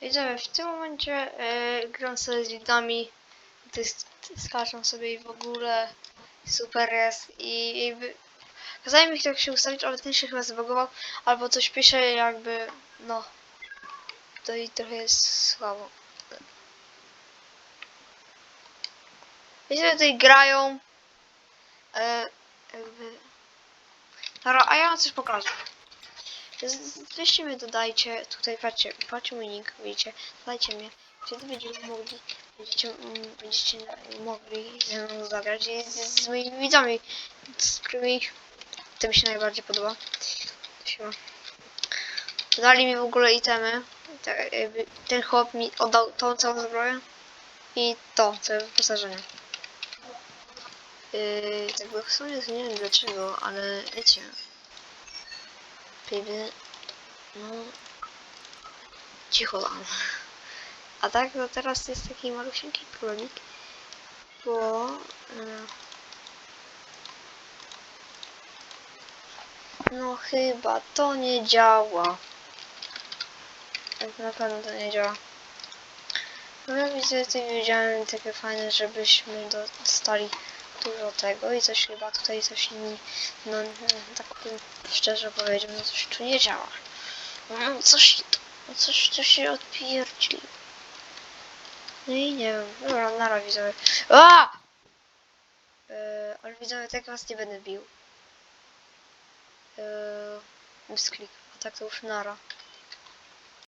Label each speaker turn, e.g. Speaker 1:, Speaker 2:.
Speaker 1: Widzę, w tym momencie e, gram sobie z widami, ty skaczą sobie i w ogóle super jest i jakby kazali mi tak się ustawić, ale ten się chyba zbagował, albo coś pisze jakby, no, to i trochę jest słabo. Wiecie, tutaj grają, e, jakby, Dobra, a ja coś pokażę. Weźcie mnie, dodajcie, tutaj patrzcie, patrzcie mój nick, widzicie, dodajcie mnie. Wtedy mogli, będziecie, mm, będziecie mogli ze mną zagrać i z, z moimi widzami, z którymi to mi się najbardziej podoba. Siema. Dali mi w ogóle itemy, tak ten chłop mi oddał tą całą zbroję i to, całe wyposażenie. Yy, tak by w sumie nie wiem dlaczego, ale wiecie, Baby, no cicho tam. A tak, to teraz jest taki malusieńki królik, bo e, no chyba to nie działa. Tak na pewno to nie działa. No ja widzę, tutaj widziałem takie fajne, żebyśmy dostali dużo tego i coś chyba tutaj coś nie, no tak szczerze powiedział, no coś tu nie działa. No coś, coś tu się odpierdził. No i nie wiem, dobra, nara widzowie. A! Yy, ale widzowie, tak was nie będę bił. Yy, misklik, a tak to już nara.